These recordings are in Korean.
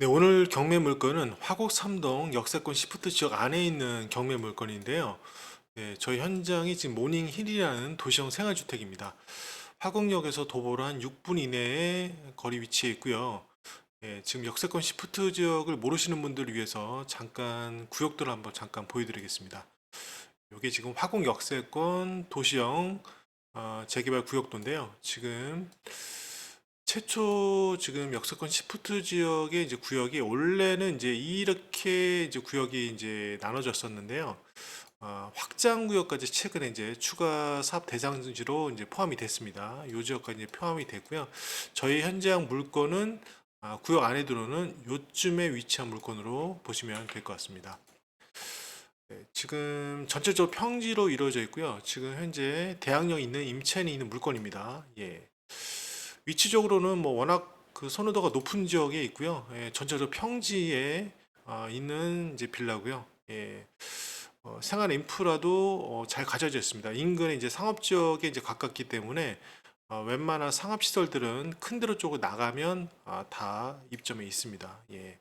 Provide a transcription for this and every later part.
네, 오늘 경매 물건은 화곡 삼동 역세권 시프트 지역 안에 있는 경매 물건인데요. 네, 저희 현장이 지금 모닝힐이라는 도시형 생활주택입니다. 화곡역에서 도보로 한 6분 이내에 거리 위치에 있고요. 네, 지금 역세권 시프트 지역을 모르시는 분들을 위해서 잠깐 구역들을 한번 잠깐 보여드리겠습니다. 이게 지금 화곡 역세권 도시형 어, 재개발 구역도인데요. 지금 최초 지금 역세권 시프트 지역의 이제 구역이 원래는 이제 이렇게 이제 구역이 이제 나눠졌었는데요. 어, 확장 구역까지 최근에 이제 추가 사업 대상지로 이제 포함이 됐습니다. 요 지역까지 포함이 됐고요. 저희 현장 물건은 아, 구역 안에 들어오는 요쯤에 위치한 물건으로 보시면 될 것 같습니다. 네, 지금 전체적으로 평지로 이루어져 있고요. 지금 현재 대학역 있는 임천이 있는 물건입니다. 예. 위치적으로는 뭐 워낙 그 선호도가 높은 지역에 있고요. 예, 전체적으로 평지에 아, 있는 이제 빌라고요. 예, 어, 생활 인프라도 어, 잘 갖춰져 있습니다. 인근에 이제 상업 지역에 이제 가깝기 때문에 어, 웬만한 상업 시설들은 큰 데로 쪽으로 나가면 아, 다 입점에 있습니다. 예.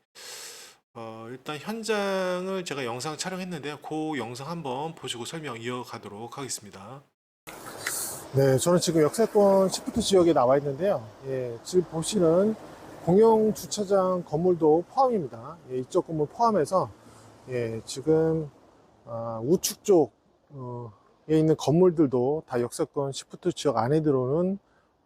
어, 일단 현장을 제가 영상 촬영했는데요. 그 영상 한번 보시고 설명 이어가도록 하겠습니다. 네, 저는 지금 역세권 시프트 지역에 나와 있는데요. 예, 지금 보시는 공용 주차장 건물도 포함입니다. 예, 이쪽 건물 포함해서 예, 지금 아, 우측 쪽에 있는 건물들도 다 역세권 시프트 지역 안에 들어오는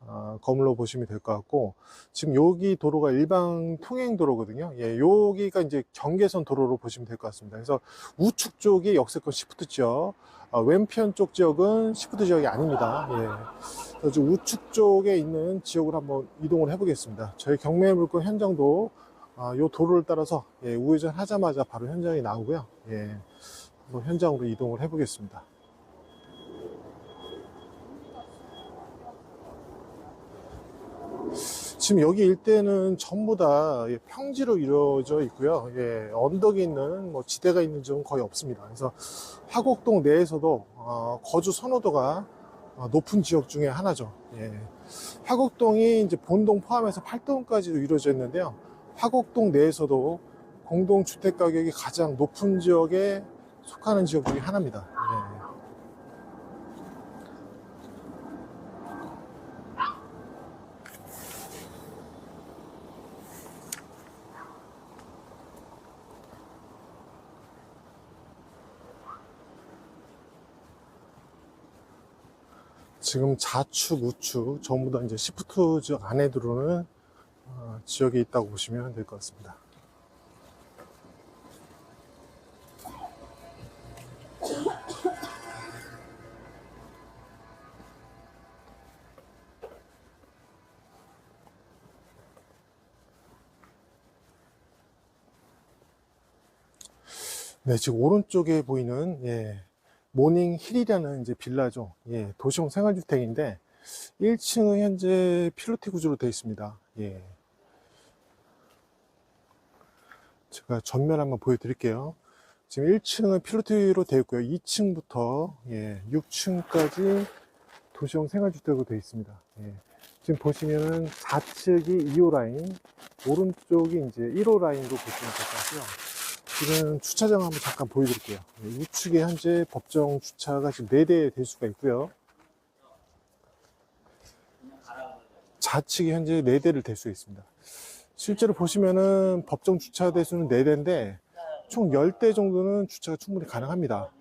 아, 건물로 보시면 될 것 같고 지금 여기 도로가 일방 통행 도로거든요. 예, 여기가 이제 경계선 도로로 보시면 될 것 같습니다. 그래서 우측 쪽이 역세권 시프트 지역, 어, 왼편 쪽 지역은 시프트 지역이 아닙니다. 예. 우측 쪽에 있는 지역으로 한번 이동을 해보겠습니다. 저희 경매 물건 현장도 아, 요 도로를 따라서 예, 우회전 하자마자 바로 현장이 나오고요. 예, 한번 현장으로 이동을 해보겠습니다. 지금 여기 일대는 전부 다 예, 평지로 이루어져 있고요. 예, 언덕이 있는 뭐 지대가 있는 지역은 거의 없습니다. 그래서 화곡동 내에서도 어, 거주 선호도가 어, 높은 지역 중에 하나죠. 예. 화곡동이 이제 본동 포함해서 8동까지도 이루어져 있는데요. 화곡동 내에서도 공동 주택 가격이 가장 높은 지역에 속하는 지역 중에 하나입니다. 예. 지금 좌측, 우측 전부 다 이제 시프트 지역 안에 들어오는 어, 지역에 있다고 보시면 될 것 같습니다. 네, 지금 오른쪽에 보이는 예, 모닝 힐이라는 이제 빌라죠. 예, 도시형 생활주택인데 1층은 현재 필로티 구조로 되어 있습니다. 예. 제가 전면 한번 보여드릴게요. 지금 1층은 필로티로 되어 있고요. 2층부터 예, 6층까지 도시형 생활주택으로 되어 있습니다. 예. 지금 보시면은 좌측이 2호 라인, 오른쪽이 이제 1호 라인으로 보시면 될 것 같고요. 지금 주차장 한번 잠깐 보여드릴게요. 네, 우측에 현재 법정 주차가 지금 4대 될 수가 있고요. 좌측에 현재 4대를 댈 수 있습니다. 실제로 보시면은 법정 주차 대수는 4대인데 총 10대 정도는 주차가 충분히 가능합니다.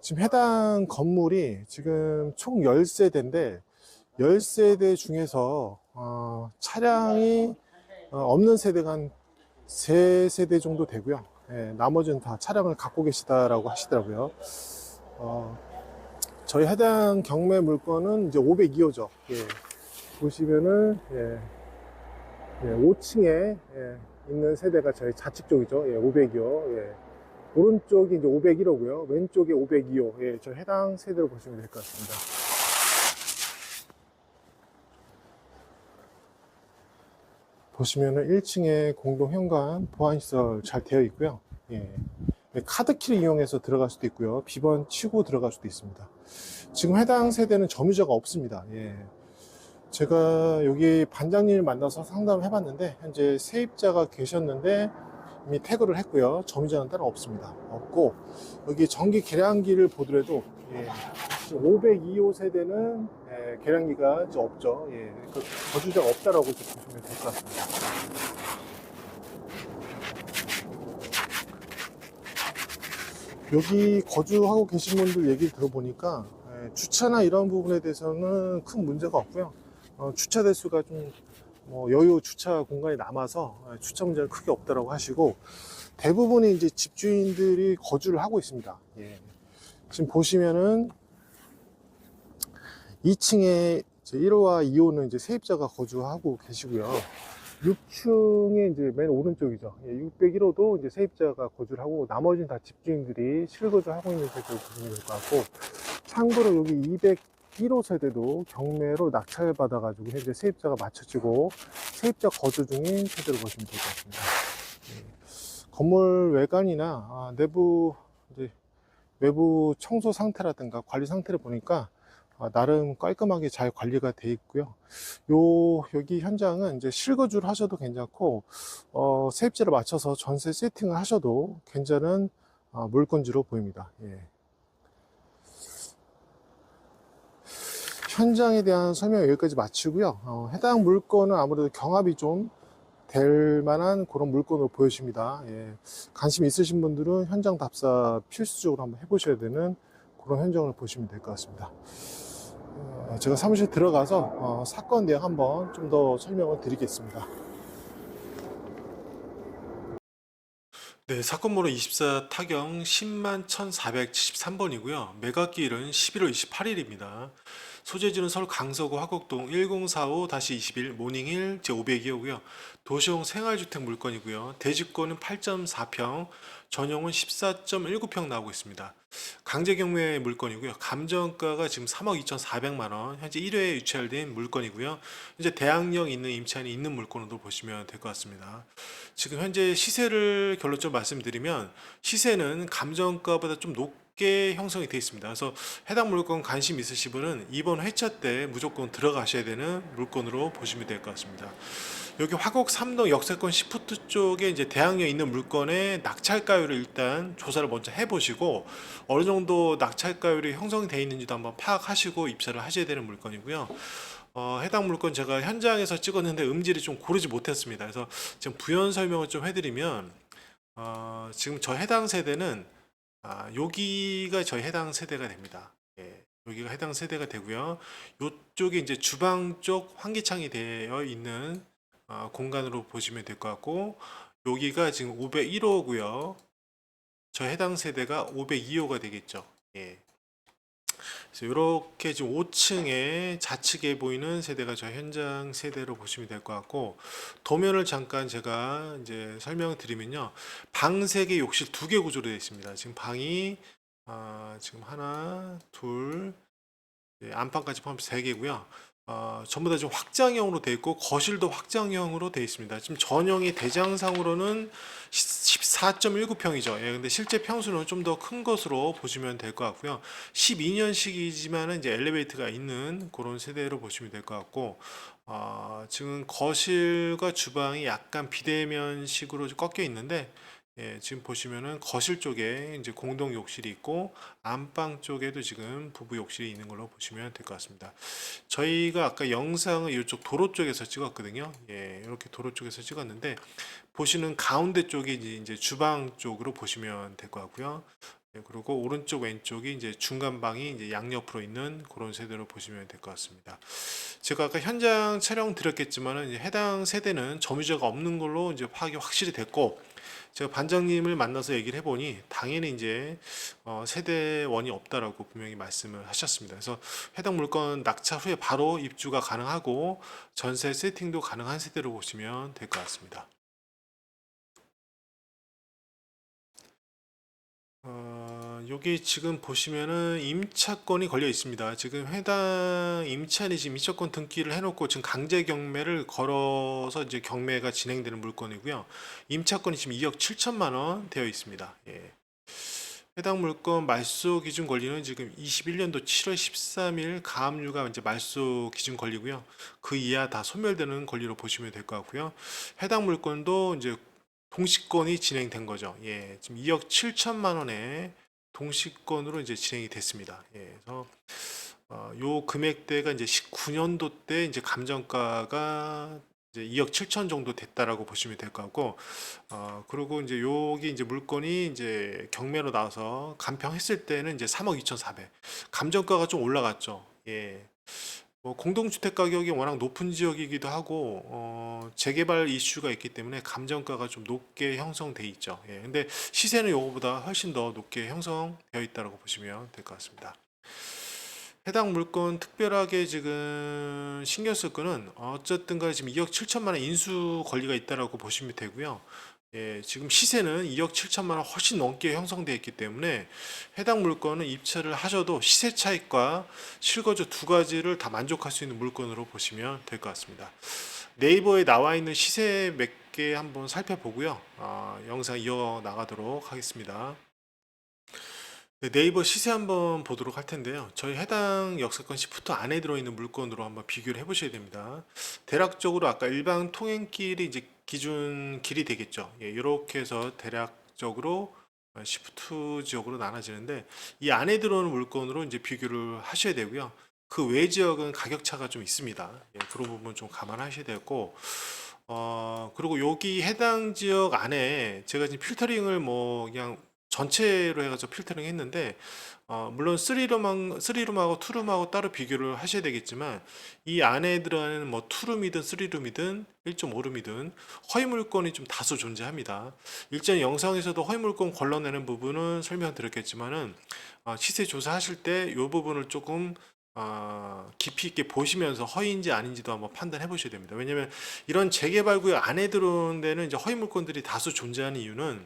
지금 해당 건물이 지금 총 10세대인데 10세대 중에서 어, 차량이 어, 없는 세대가 한 3세대 정도 되고요. 예, 나머지는 다 차량을 갖고 계시다라고 하시더라고요. 어, 저희 해당 경매 물건은 이제 502호죠. 예, 보시면은, 예, 예, 5층에 예, 있는 세대가 저희 좌측 쪽이죠. 예, 502호. 예. 오른쪽이 이제 501호고요. 왼쪽이 502호. 예, 저 해당 세대로 보시면 될 것 같습니다. 보시면은 1층에 공동 현관 보안시설 잘 되어 있고요. 예. 카드키를 이용해서 들어갈 수도 있고요. 비번 치고 들어갈 수도 있습니다. 지금 해당 세대는 점유자가 없습니다. 예. 제가 여기 반장님을 만나서 상담을 해봤는데 현재 세입자가 계셨는데 이미 태그를 했고요. 점유자는 따로 없습니다. 없고 여기 전기 계량기를 보더라도 예, 502호 세대는 예, 계량기가 이제 없죠. 예, 그 거주자가 없다라고 이렇게 보시면 될 것 같습니다. 여기 거주하고 계신 분들 얘기를 들어보니까 예, 주차나 이런 부분에 대해서는 큰 문제가 없고요. 어, 주차 대수가 좀 뭐 여유 주차 공간이 남아서 예, 주차 문제는 크게 없다라고 하시고 대부분의 이제 집주인들이 거주를 하고 있습니다. 예. 지금 보시면은 2층에 1호와 2호는 이제 세입자가 거주하고 계시고요. 6층에 이제 맨 오른쪽이죠. 예, 601호도 이제 세입자가 거주를 하고 나머지는 다 집주인들이 실거주하고 있는 세대로 보시면 될 것 같고 참고로 여기 201호 세대도 경매로 낙찰 받아가지고 현재 세입자가 맞춰지고 세입자 거주 중인 세대로 보시면 될 것 같습니다. 예, 건물 외관이나 아, 내부 외부 청소 상태라든가 관리 상태를 보니까 아, 나름 깔끔하게 잘 관리가 돼 있고요. 요 여기 현장은 이제 실거주를 하셔도 괜찮고 어, 세입자를 맞춰서 전세 세팅을 하셔도 괜찮은 아, 물건지로 보입니다. 예. 현장에 대한 설명 여기까지 마치고요. 어, 해당 물건은 아무래도 경합이 좀 될 만한 그런 물건으로 보여집니다. 예. 관심 있으신 분들은 현장 답사 필수적으로 한번 해보셔야 되는 그런 현장을 보시면 될 것 같습니다. 어, 제가 사무실 들어가서 어, 사건 내용 한번 좀 더 설명을 드리겠습니다. 네, 사건 번호 24 타경 10만 1473번이고요. 매각기일은 11월 28일입니다. 소재지는 서울 강서구 화곡동 1045-21 모닝힐 제502호고요. 도시형 생활주택 물건이고요. 대지권은 8.4평, 전용은 14.19평 나오고 있습니다. 강제 경매 물건이고요. 감정가가 지금 3억 2,400만 원. 현재 1회에 유찰된 물건이고요. 이제 대항력 있는 임차인이 있는 물건으로 보시면 될 것 같습니다. 지금 현재 시세를 결론적으로 말씀드리면 시세는 감정가보다 좀 높게 형성이 되어 있습니다. 그래서 해당 물건 관심 있으신 분은 이번 회차 때 무조건 들어가셔야 되는 물건으로 보시면 될 것 같습니다. 여기 화곡 삼동 역세권 시프트 쪽에 이제 대항력 있는 물건의 낙찰가율을 일단 조사를 먼저 해보시고 어느 정도 낙찰가율이 형성이 되어 있는지도 한번 파악하시고 입찰을 하셔야 되는 물건이고요. 어, 해당 물건 제가 현장에서 찍었는데 음질이 좀 고르지 못했습니다. 그래서 지금 부연 설명을 좀 해드리면 어, 지금 저 해당 세대는 아, 여기가 저희 해당 세대가 됩니다. 예, 여기가 해당 세대가 되고요. 이쪽이 이제 주방 쪽 환기창이 되어 있는 어, 공간으로 보시면 될 것 같고 여기가 지금 501호고요. 저 해당 세대가 502호가 되겠죠. 예. 그래서 이렇게 지금 5층에 좌측에 보이는 세대가 저 현장 세대로 보시면 될 것 같고 도면을 잠깐 제가 이제 설명을 드리면요 방 3개 욕실 2개 구조로 되어 있습니다 지금 방이 아, 지금 하나 둘 네, 안방까지 포함해서 3개고요 어, 전부 다좀 확장형으로 되어 있고 거실도 확장형으로 되어 있습니다 지금 전형이 대장상으로는 14.19평이죠. 예, 근데 실제 평수는 좀 더 큰 것으로 보시면 될 것 같고요. 12년식이지만 이제 엘리베이터가 있는 그런 세대로 보시면 될 것 같고, 어, 지금 거실과 주방이 약간 비대면식으로 꺾여 있는데, 예, 지금 보시면은 거실 쪽에 이제 공동 욕실이 있고 안방 쪽에도 지금 부부 욕실이 있는 걸로 보시면 될 것 같습니다. 저희가 아까 영상을 이쪽 도로 쪽에서 찍었거든요. 예, 이렇게 도로 쪽에서 찍었는데 보시는 가운데 쪽이 이제- 주방 쪽으로 보시면 될 것 같고요. 예, 그리고 오른쪽 왼쪽이 이제 중간 방이 이제 양옆으로 있는 그런 세대로 보시면 될 것 같습니다. 제가 아까 현장 촬영 드렸겠지만은 해당 세대는 점유자가 없는 걸로 이제 파악이 확실히 됐고 제가 반장님을 만나서 얘기를 해보니 당연히 이제 어, 세대원이 없다라고 분명히 말씀을 하셨습니다. 그래서 해당 물건 낙찰 후에 바로 입주가 가능하고 전세 세팅도 가능한 세대로 보시면 될 것 같습니다. 어, 여기 지금 보시면은 임차권이 걸려 있습니다. 지금 해당 임차인이 지금 임차권 등기를 해놓고 지금 강제 경매를 걸어서 이제 경매가 진행되는 물건이고요. 임차권이 지금 2억 7천만 원 되어 있습니다. 예. 해당 물건 말소 기준 권리는 지금 21년도 7월 13일 가압류가 이제 말소 기준 권리고요. 그 이하 다 소멸되는 권리로 보시면 될 것 같고요. 해당 물건도 이제 동시권이 진행된 거죠. 예, 지금 2억 7천만 원에 동시권으로 이제 진행이 됐습니다. 예, 그래서 어, 요 금액대가 이제 19년도 때 이제 감정가가 이제 2억 7천 정도 됐다라고 보시면 될것 같고, 어, 그리고 이제 여기 이제 물건이 이제 경매로 나와서 간평했을 때는 이제 3억 2,400. 감정가가 좀 올라갔죠. 예. 뭐 공동주택 가격이 워낙 높은 지역이기도 하고 어, 재개발 이슈가 있기 때문에 감정가가 좀 높게 형성돼 있죠. 예, 근데 시세는 요거보다 훨씬 더 높게 형성되어 있다고 보시면 될 것 같습니다. 해당 물건 특별하게 지금 신경 쓸 거는 어쨌든 간에 지금 2억 7천만 원 인수 권리가 있다라고 보시면 되고요. 예, 지금 시세는 2억 7천만 원 훨씬 넘게 형성되어 있기 때문에 해당 물건은 입찰을 하셔도 시세 차익과 실거주 두 가지를 다 만족할 수 있는 물건으로 보시면 될 것 같습니다. 네이버에 나와 있는 시세 몇 개 한번 살펴보고요. 아, 영상 이어 나가도록 하겠습니다. 네, 네이버 시세 한번 보도록 할 텐데요. 저희 해당 역사권 시프트 안에 들어있는 물건으로 한번 비교를 해보셔야 됩니다. 대략적으로 아까 일반 통행길이 이제 기준 길이 되겠죠. 예, 이렇게 해서 대략적으로 시프트 지역으로 나눠지는데 이 안에 들어오는 물건으로 이제 비교를 하셔야 되고요. 그 외 지역은 가격 차가 좀 있습니다. 예, 그런 부분 좀 감안하셔야 되고 어 그리고 여기 해당 지역 안에 제가 지금 필터링을 뭐 그냥 전체로 해가지고 필터링 했는데 어, 물론 3룸, 3룸하고 2룸하고 따로 비교를 하셔야 되겠지만 이 안에 들어가는 뭐 2룸이든 3룸이든 1.5룸이든 허위 물건이 좀 다소 존재합니다. 일전 영상에서도 허위 물건 걸러내는 부분은 설명드렸겠지만은 어, 시세 조사하실 때 이 부분을 조금 아, 깊이 있게 보시면서 허위인지 아닌지도 한번 판단해 보셔야 됩니다. 왜냐면 이런 재개발 구역 안에 들어오는 데는 이제 허위 물건들이 다수 존재하는 이유는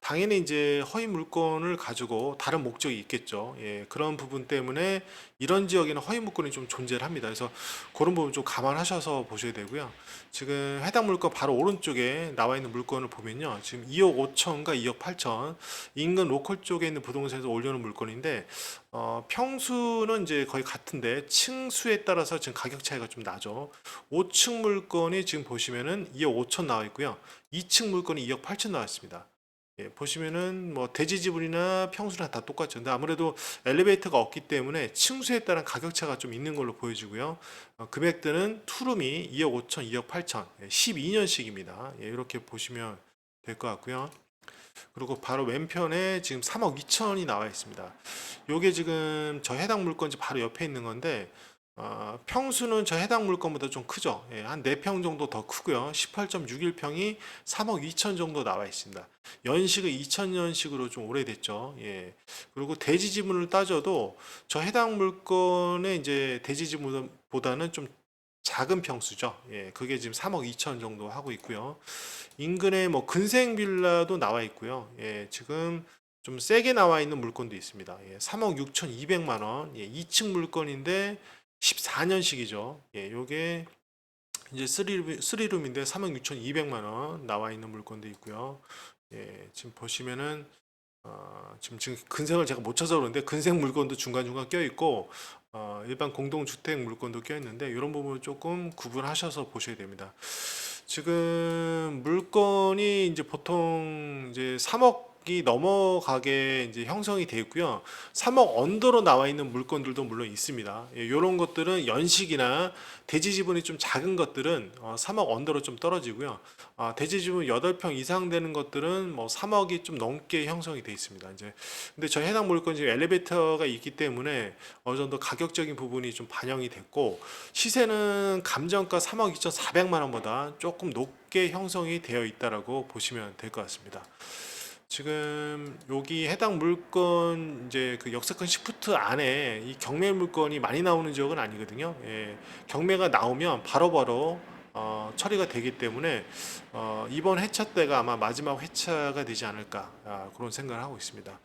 당연히 이제 허위 물건을 가지고 다른 목적이 있겠죠. 예, 그런 부분 때문에 이런 지역에는 허위 물건이 좀 존재를 합니다. 그래서 그런 부분 좀 감안하셔서 보셔야 되고요. 지금 해당 물건 바로 오른쪽에 나와 있는 물건을 보면요. 지금 2억 5천과 2억 8천 인근 로컬 쪽에 있는 부동산에서 올려놓은 물건인데 어, 평수는 이제 거의 같은데 층수에 따라서 지금 가격 차이가 좀 나죠. 5층 물건이 지금 보시면은 2억 5천 나와 있고요. 2층 물건이 2억 8천 나와 있습니다. 예, 보시면은 뭐 대지 지분이나 평수나 다 똑같죠. 근데 아무래도 엘리베이터가 없기 때문에 층수에 따른 가격 차가 좀 있는 걸로 보여지고요. 어, 금액대는 투룸이 2억 5천, 2억 8천, 12년씩입니다. 예, 이렇게 보시면 될 것 같고요. 그리고 바로 왼편에 지금 3억 2천이 나와 있습니다. 요게 지금 저 해당 물건지 바로 옆에 있는 건데 어, 평수는 저 해당 물건보다 좀 크죠. 예, 한 4평 정도 더 크고요. 18.61평이 3억 2천 정도 나와 있습니다. 연식은 2000년식으로 좀 오래됐죠. 예. 그리고 대지 지분을 따져도 저 해당 물건의 이제 대지 지분보다는 좀 작은 평수죠. 예. 그게 지금 3억 2천 정도 하고 있고요. 인근에 뭐 근생 빌라도 나와 있고요. 예. 지금 좀 세게 나와 있는 물건도 있습니다. 예. 3억 6,200만 원. 예. 2층 물건인데 14년식이죠. 예. 요게 이제 3룸, 3룸인데 3억 6,200만 원 나와 있는 물건도 있고요. 예, 지금 보시면은 어, 지금 지금 근생을 제가 못 찾아서 그러는데 근생 물건도 중간중간 껴 있고 어, 일반 공동 주택 물건도 껴 있는데 이런 부분을 조금 구분하셔서 보셔야 됩니다. 지금 물건이 이제 보통 이제 3억 이 넘어가게 이제 형성이 되어 있고요. 3억 언더로 나와 있는 물건들도 물론 있습니다. 예, 이런 것들은 연식이나 대지 지분이 좀 작은 것들은 어, 3억 언더로 좀 떨어지고요. 아, 대지 지분 8평 이상 되는 것들은 뭐 3억이 좀 넘게 형성이 돼 있습니다. 이제 근데 저 해당 물건 지금 엘리베이터가 있기 때문에 어느 정도 가격적인 부분이 좀 반영이 됐고 시세는 감정가 3억 2,400만 원보다 조금 높게 형성이 되어 있다라고 보시면 될 것 같습니다. 지금 여기 해당 물건 이제 그 역세권 시프트 안에 이 경매 물건이 많이 나오는 지역은 아니거든요. 예, 경매가 나오면 바로바로 어, 처리가 되기 때문에 어, 이번 회차 때가 아마 마지막 회차가 되지 않을까 아, 그런 생각을 하고 있습니다.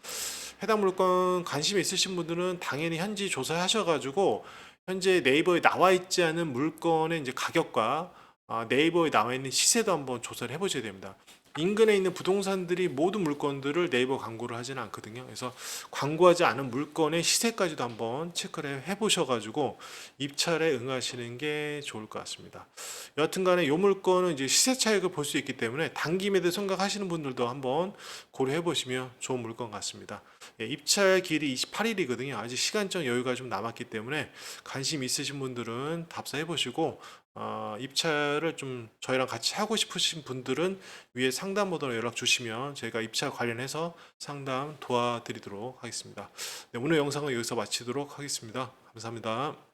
해당 물건 관심 있으신 분들은 당연히 현지 조사하셔가지고 현재 네이버에 나와 있지 않은 물건의 이제 가격과 아, 네이버에 나와 있는 시세도 한번 조사를 해보셔야 됩니다. 인근에 있는 부동산들이 모든 물건들을 네이버 광고를 하지는 않거든요. 그래서 광고하지 않은 물건의 시세까지도 한번 체크를 해 보셔가지고 입찰에 응하시는 게 좋을 것 같습니다. 여하튼간에 이 물건은 이제 시세 차익을 볼 수 있기 때문에 단기 매도 생각하시는 분들도 한번 고려해 보시면 좋은 물건 같습니다. 예, 입찰 길이 28일이거든요. 아직 시간적 여유가 좀 남았기 때문에 관심 있으신 분들은 답사해 보시고 어, 입찰을 좀 저희랑 같이 하고 싶으신 분들은 위에 상담 번호로 연락 주시면 저희가 입찰 관련해서 상담 도와드리도록 하겠습니다. 네, 오늘 영상은 여기서 마치도록 하겠습니다. 감사합니다.